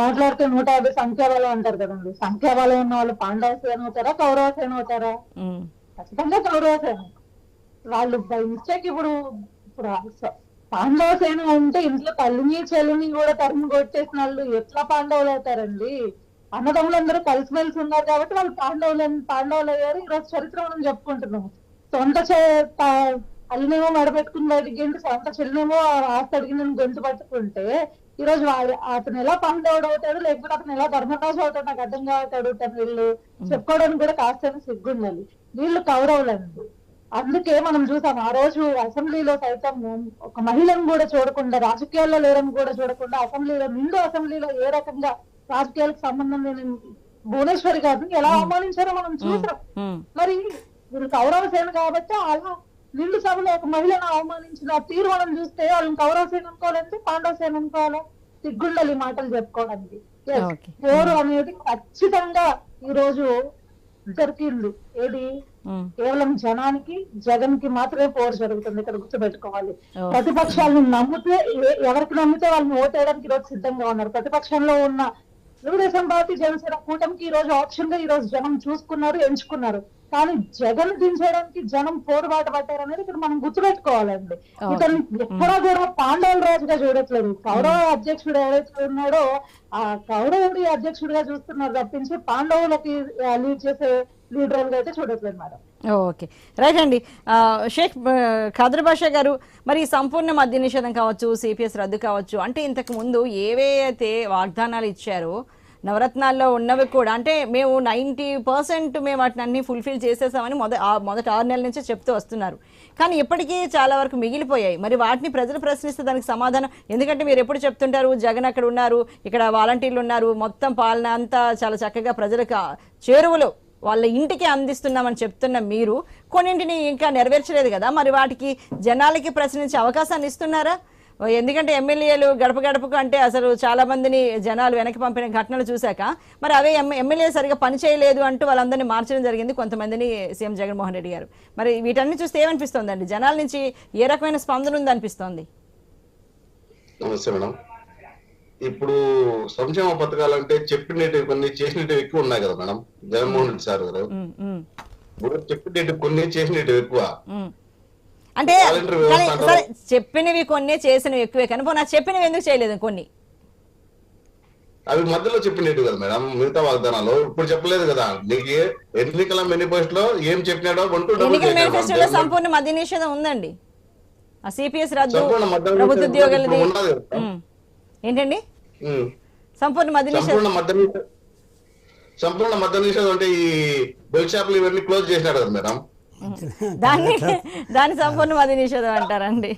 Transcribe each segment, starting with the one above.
మాట్లాడితే నూట యాభై సంఖ్యాబలం అంటారు కదండి. సంఖ్యాబలం ఉన్న వాళ్ళు పాండవ సేన అవుతారా కౌరవ సేన అవుతారా ఖచ్చితంగా కౌరవ సేన వాళ్ళు బై మిస్టేక్ ఇప్పుడు ఇప్పుడు పాండవ సేన ఉంటే ఇంట్లో తల్లిని చెల్లిని కూడా తరిమి కొట్టేసిన వాళ్ళు ఎట్లా పాండవులు అవుతారండి? అన్నదమ్ములందరూ కలిసిమెలిసి ఉన్నారు కాబట్టి వాళ్ళు పాండవులు పాండవులు అయ్యారు. ఈరోజు చరిత్ర మనం చెప్పుకుంటున్నాం. సొంత తల్లినేమో మెడపెట్టుకుని బయటికి సొంత చెల్లినేమో ఆస్తి అడిగి నేను గొంతు పట్టుకుంటే ఈ రోజు అతను ఎలా పాండవుడు అవుతాడు లేకపోతే అతను ఎలా ధర్మరాజు అవుతాడు నాకు అర్థం కావుతాడు తను వీళ్ళు. చెప్పుకోవడానికి కూడా కాస్త సిగ్గుండాలి వీళ్ళు కౌరవులండి. అందుకే మనం చూసాం ఆ రోజు అసెంబ్లీలో సైతం ఒక మహిళను కూడా చూడకుండా రాజకీయాల్లో లేరని కూడా చూడకుండా అసెంబ్లీలో నిండు అసెంబ్లీలో ఏ రకంగా రాజకీయాలకు సంబంధం లేని భువనేశ్వరి గారిని ఎలా అవమానించారో మనం చూసాం. మరి వీళ్ళు కౌరవ సేన కాబట్టి అలా నిండు సభలో ఒక మహిళను అవమానించిన తీరు మనం చూస్తే వాళ్ళని కౌరవ సేన అనుకోవాలంటే పాండవ సేన అనుకోవాలా? సిగ్గుండాలి ఈ మాటలు చెప్పుకోవడానికి. పోరు అనేది ఖచ్చితంగా ఈ రోజు జరిగింది. ఏది? ఉమ్, కేవలం జనానికి జగన్కి మాత్రమే పోరు జరుగుతుంది ఇక్కడ గుర్తుపెట్టుకోవాలి. ఓ. ప్రతిపక్షాలను నమ్మితే ఎవరికి నమ్మితే వాళ్ళని ఓటేయడానికి ఈరోజు సిద్ధంగా ఉన్నారు. ప్రతిపక్షంలో ఉన్న తెలుగుదేశం పార్టీ జనసేన కూటమికి ఈ రోజు ఆప్షన్గా ఈ రోజు జనం చూసుకున్నారు ఎంచుకున్నారు. కానీ జగన్ దించడానికి జనం పోరుబాటు పట్టారు అనేది ఇక్కడ మనం గుర్తుపెట్టుకోవాలండి. ఇతను ఎక్కడా కూడా పాండవుల రాజుగా చూడట్లేదు. కౌరవ అధ్యక్షుడు ఎవరైతే ఉన్నాడో ఆ కౌరవుడి అధ్యక్షుడిగా చూస్తున్నారు తప్పించి పాండవులకి లీడ్ చేసే లీడర్గా అయితే చూడట్లేదు మేడం. ఓకే. రైట్ అండి. షేక్ ఖాదర్ బాషా గారు మరి సంపూర్ణ మద్య నిషేధం కావచ్చు సిపిఎస్ రద్దు కావచ్చు అంటే ఇంతకు ముందు ఏవైతే వాగ్దానాలు ఇచ్చారో నవరత్నాల్లో ఉన్నవి కూడా అంటే మేము నైంటీ పర్సెంట్ మేము వాటిని అన్ని ఫుల్ఫిల్ చేసేసామని మొద మొదటి ఆరు నెలల నుంచే చెప్తూ వస్తున్నారు. కానీ ఇప్పటికీ చాలా వరకు మిగిలిపోయాయి. మరి వాటిని ప్రజలు ప్రశ్నిస్తే దానికి సమాధానం ఎందుకంటే మీరు ఎప్పుడు చెప్తుంటారు జగన్ అక్కడ ఉన్నారు ఇక్కడ వాలంటీర్లు ఉన్నారు మొత్తం పాలన అంతా చాలా చక్కగా ప్రజలకు చేరువలో వాళ్ళ ఇంటికి అందిస్తున్నామని చెప్తున్న మీరు కొన్నింటిని ఇంకా నెరవేర్చలేదు కదా? మరి వాటికి జనాలకి ప్రశ్నించే అవకాశాన్ని ఇస్తున్నారా? ఎందుకంటే ఎమ్మెల్యేలు గడప గడపకు అంటే అసలు చాలా మందిని జనాలు వెనక్కి పంపిన ఘటనలు చూశాక మరి అవే ఎమ్ ఎమ్మెల్యే సరిగా పని చేయలేదు అంటూ వాళ్ళందరినీ మార్చడం జరిగింది కొంతమందిని సీఎం జగన్మోహన్ రెడ్డి గారు. మరి వీటన్ని చూస్తే ఏమనిపిస్తోందండి? జనాల నుంచి ఏ రకమైన స్పందన ఉంది అనిపిస్తోంది నమస్తే మేడం. ఇప్పుడు సంక్షేమ పథకాలు అంటే చెప్పినట్టు కొన్ని చేసినట్టు ఎక్కువ ఉన్నాయి కదా మేడం. జగన్మోహన్ రెడ్డి సార్ గారు. ఇప్పుడు చెప్పినట్టు కొన్ని చేసినట్టు ఎక్కువ. అంటే సరే చెప్పినవి కొన్ని చేసినవి ఎక్కువే కానీ ఆ చెప్పినవి ఎందుకు చేయలేదు కొన్ని అవి మధ్యలో చెప్పినట్టు కదా మేడం మిగతా వాగ్దానాలు ఇప్పుడు చెప్పలేదు కదా నీకు ఎన్నికల మేనిఫెస్టో ఏం చెప్పినాడో అంటూ ఎన్నికల. మేనిఫెస్టోలో సంపూర్ణ మద్య నిషేధం ఉందండి ఆ సిపిఎస్ రద్దు ప్రభుత్వ ఉద్యోగులది. ఉమ్. ఏంటండి. సంపూర్ణ మద్య నిషేధం సంపూర్ణ మద్య నిషేధం సంపూర్ణ మద్య నిషేధం అంటే ఈ బెల్ షాపులు ఇవన్నీ క్లోజ్ చేసినాడు కదా మేడం దాన్ని దాన్ని సంపూర్ణ మద్య నిషేధం అంటారండి.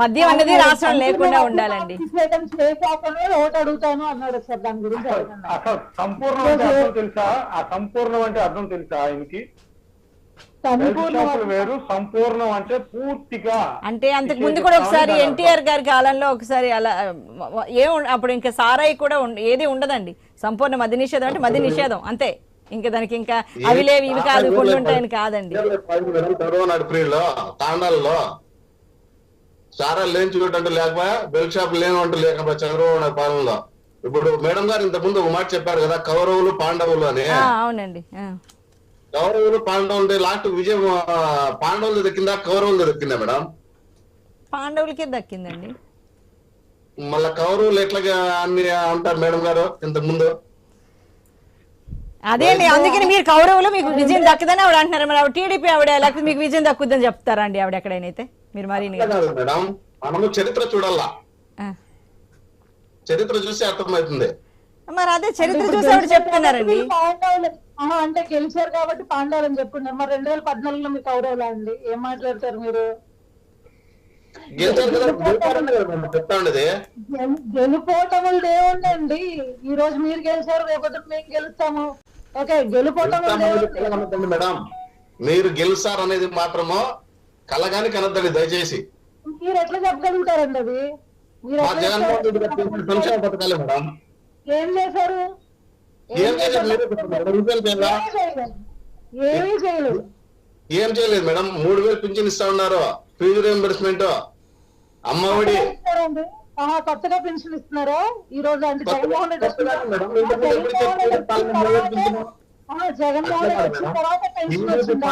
మద్యం అనేది రాష్ట్రం లేకుండా ఉండాలండి. నిషేధం చేశాకనే ఓటు అడుగుతాను అన్నాడు సార్ దాని గురించి అడగండి. అసలు సంపూర్ణం అంటే అర్థం తెలుసా? ఆ సంపూర్ణం అంటే అర్థం తెలుసా ఆయనకి? సంపూర్ణ షాపులు వేరు సంపూర్ణం అంటే పూర్తిగా. అంటే అంతకు ముందు కూడా ఒకసారి ఎన్టీఆర్ గారి కాలంలో ఒకసారి అలా ఏ అప్పుడు ఇంకా సారాయి కూడా ఏది ఉండదండి. సంపూర్ణ మద్య నిషేధం అంటే మద్య నిషేధం అంతే. ఇంకా దానికి ఇంకా అవి లేవు ఇవి కాదు కొన్ని ఉంటాయని కాదండి. తాండాలలో. లేని బెల్ షాప్ లేని అంటూ లేకపోయా? చంద్రబాబు నాయుడు పాలనలో. ఇప్పుడు మేడం గారు ఇంత ముందు ఒక మాట చెప్పారు కదా కౌరవులు పాండవులు అని. అవునండి. కౌరవులు పాండవులు లాస్ట్ విజయం పాండవులు దక్కిందా? కౌరవులు దక్కిందా మేడం? పాండవులకే దక్కిందండి. మళ్ళా కౌరవులు ఎట్లాగా అన్ని అంటారు మేడం గారు ఇంత ముందు అదే అండి అందుకని మీరు కౌరవులు మీకు విజయం దక్కదని ఆవిడ అంటున్నారు. మరి ఆవిడ టీడీపీ ఆవిడ లేకపోతే మీకు విజయం దక్కుద్దని చెప్తారా అండి ఆవిడ ఎక్కడైనా మీరు మరి మేడం. మనము చరిత్ర చూడాలా. చరిత్ర చూస్తే అర్థమవుతుంది. మరి అదే చరిత్ర చూసి ఆవిడ చెప్తున్నారండి. అంటే గెలిచారు కాబట్టి పాండవులు అని చెప్పుకున్నారు. మరి రెండు వేల పద్నాలుగులో మీకు కౌరవులా అండి? ఏం మాట్లాడతారు మీరు? గెలుపోటములు ఏముందండి? ఈ రోజు మీరు గెలిచారు రేపటి మేము గెలుస్తాము. Okay madam. మీరు గెలుస్తారు అనేది మాత్రము కలగాని కనొద్దండి దయచేసి. మీరు ఎట్లా చెప్పగలుగుతారండి అది? మీరు మా ఎట్లా జగన్మోహన్ రెడ్డి గారు చేసిన సంక్షేమ పథకాలే మేడం. ఏం చేశారు? ఏం చేయలేదు? మేడం. ఏం చేయలేదు. మేడం. మూడు వేలు పింఛన్ ఇస్తా ఉన్నారు. ఫీజు రియంబర్స్మెంట్ అమ్మఒడి కొత్తగా పెన్షన్ ఇస్తున్నారా? ఈ రోజు అంటే జగన్మోహన్ రెడ్డి జగన్మోహన్ రెడ్డి? వచ్చిన తర్వాతే- పెన్షన్ వచ్చిందా?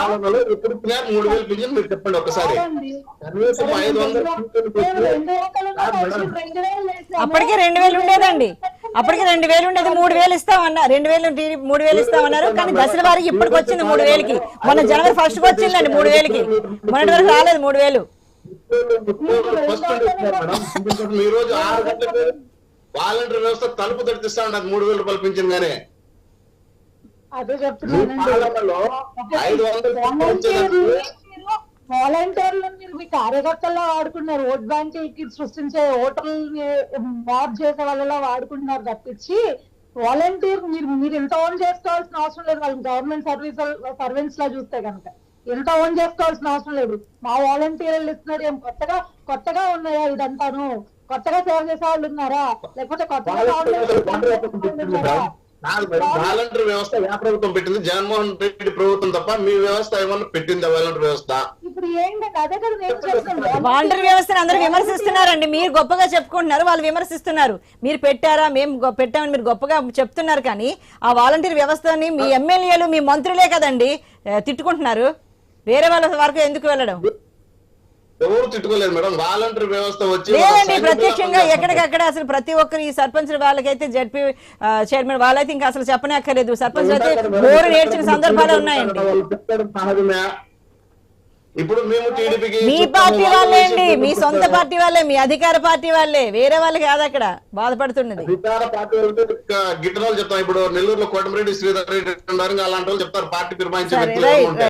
చెప్పండి. ఒకసారి. అప్పటికే రెండు వేలు ఉండేదండి. అప్పటికే రెండు వేలు ఉండేది మూడు వేలు ఇస్తామన్నా రెండు వేలు మూడు వేలు ఇస్తామన్నారు. కానీ దశల వారికి ఇప్పటికి వచ్చింది మూడు వేలకి. మొన్న జనవరి ఫస్ట్కి వచ్చిందండి మూడు వేలకి. మొన్నటి వరకు రాలేదు మూడు వేలు. ఈ రోజు ఆరు గంటలకు వాలంటీర్ వ్యవస్థ తలుపు తడిపిస్తా ఉండదు మూడు వేల రూపాయలు పింఛన్ గానే. వాలంటీర్లు మీరు మీ కార్యకర్తల్లో వాడుకున్నారు. ఓట్ బ్యాంకులకి సృష్టించే ఓటర్లని మార్ చేసే వాళ్ళలా వాడుకుంటున్నారు తప్పించి వాలంటీర్ మీరు మీరు ఎంత ఓన్ చేసుకోవాల్సిన అవసరం లేదు. వాళ్ళని గవర్నమెంట్ సర్వీస్ సర్వెంట్స్ లా చూస్తే కనుక. ఎంత ఓన్ చేసుకోవాల్సిన అవసరం లేదు. మా వాలంటీర్లు ఇస్తున్నారు ఏం కొత్తగా కొత్తగా ఉన్నాయా ఇదంతాను? కొత్తగా సేవ చేసే వాళ్ళు ఉన్నారా? లేకపోతే కొత్తగా వాలంటీర్ వ్యవస్థ ఏ ప్రభుత్వం పెట్టింది? జగన్మోహన్ రెడ్డి ప్రభుత్వం తప్ప మీ వ్యవస్థ ఏమన్నా పెట్టింది వాలంటీర్ వ్యవస్థ? ఇప్పుడు ఏంటంటే అదే కదా నేను చెప్తున్నాను వాలంటరీ వ్యవస్థను అందరూ విమర్శిస్తున్నారండి. మీరు గొప్పగా చెప్పుకుంటున్నారు వాళ్ళు విమర్శిస్తున్నారు. మీరు పెట్టారా? మేము పెట్టామని మీరు గొప్పగా చెప్తున్నారు కానీ ఆ వాలంటీర్ వ్యవస్థని మీ ఎమ్మెల్యేలు మీ మంత్రులే కదండి తిట్టుకుంటున్నారు. వేరే వాళ్ళ వరకు ఎందుకు వెళ్ళడం? ఎవరు తిట్టుకోలేదు మేడం. వాలంటీర్ వ్యవస్థ వచ్చి లేదండి ప్రత్యక్షంగా. ఎక్కడికక్కడ అసలు ప్రతి ఒక్కరు ఈ సర్పంచ్ వాళ్ళకైతే జడ్పీ చైర్మన్ వాళ్ళైతే ఇంకా అసలు చెప్పనే అక్కర్లేదు సర్పంచ్ అయితే గోరు నేర్చిన సందర్భాలు ఉన్నాయండి. ఇప్పుడు మేము టీడీపీకి మీ పార్టీ వాళ్ళే అండి. మీ సొంత పార్టీ వాళ్ళే మీ అధికార పార్టీ వాళ్ళే. వేరే వాళ్ళు కాదు అక్కడ. బాధపడుతున్నది. అధికార పార్టీ వెళ్తే గిట్టనాలు చెప్తాం. ఇప్పుడు నెల్లూరులో కోటమిరెడ్డి శ్రీధర్ రెడ్డి అలాంటి వాళ్ళు చెప్తారు. పార్టీ ఫిర్మాయించే